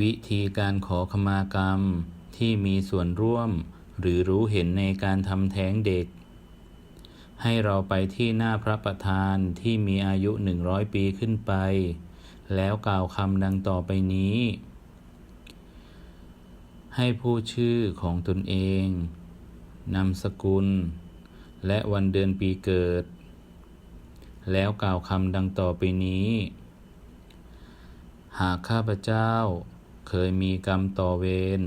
วิธีการขอขมากรรมที่มีส่วนร่วม หรือรู้เห็นในการทำแท้งเด็ก ให้เราไปที่หน้าพระประธานที่มีอายุหนึ่งร้อยปีขึ้นไป แล้วกล่าวคำดังต่อไปนี้ ให้ผู้ชื่อของตนเอง นามสกุล และวันเดือนปีเกิด แล้วกล่าวคำดังต่อไปนี้ หากข้าพเจ้า เคยมีกรรมต่อเวร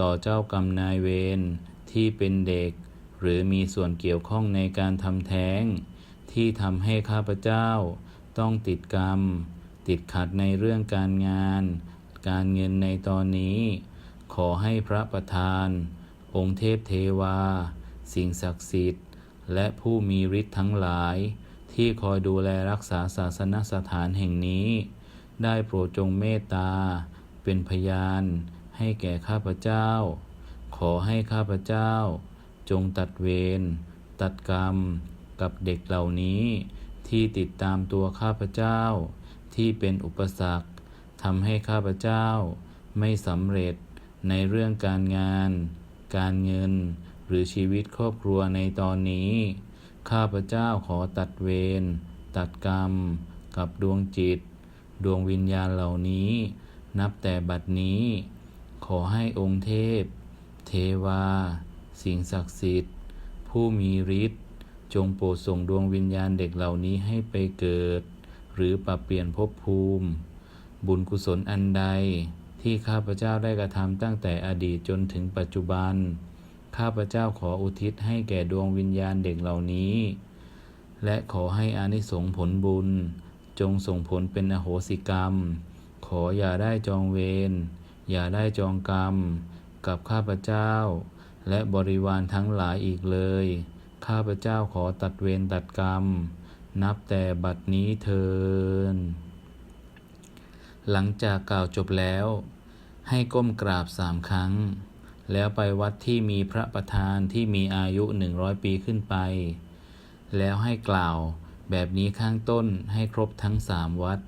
ต่อเจ้ากรรมนายเวรที่เป็นเด็ก หรือมีส่วนเกี่ยวข้องในการทำแท้ง ที่ทำให้ข้าพเจ้า ต้องติดกรรม ติดขัดในเรื่องการงาน การเงินในตอนนี้ ขอให้พระประธาน องค์เทพเทวา สิ่งศักดิ์สิทธิ์ และผู้มีฤทธิ์ทั้งหลาย ที่คอยดูแลรักษาศาสนสถานแห่งนี้ ได้โปรดจงเมตตา เป็นพยานให้แก่ข้าพเจ้า ขอให้ข้าพเจ้า จงตัดเวรตัดกรรมกับเด็กเหล่านี้ ที่ติดตามตัวข้าพเจ้า ที่เป็นอุปสรรคทำให้ข้าพเจ้า ไม่สำเร็จในเรื่องการงาน การเงิน หรือชีวิตครอบครัวในตอนนี้ ข้าพเจ้าขอตัดเวรตัดกรรม กับดวงจิต ดวงวิญญาณเหล่านี้ นับแต่บัดนี้ ขอให้องค์เทพ เทวา สิ่งศักดิ์สิทธิ์ ผู้มีฤทธิ์จงโปรดส่งดวงวิญญาณเด็กเหล่านี้ให้ไปเกิด หรือปรับเปลี่ยนภพภูมิ บุญกุศลอันใดที่ข้าพเจ้าได้กระทำตั้งแต่อดีตจนถึงปัจจุบัน ข้าพเจ้าขออุทิศให้แก่ดวงวิญญาณเด็กเหล่านี้ และขอให้อานิสงส์ผลบุญ จงส่งผลเป็นอโหสิกรรม ออย่าได้จองเวร อย่าได้จองกรรม กับข้าพเจ้า และบริวารทั้งหลายอีกเลย ข้าพเจ้าขอตัดเวรตัดกรรม นับแต่บัดนี้เทิน หลังจากกล่าวจบแล้ว ให้ก้มกราบสามครั้ง แล้วไปวัดที่มีพระประธานที่มีอายุหนึ่งร้อยปีขึ้นไป แล้วให้กล่าวแบบนี้ข้างต้นให้ครบทั้งสามวัด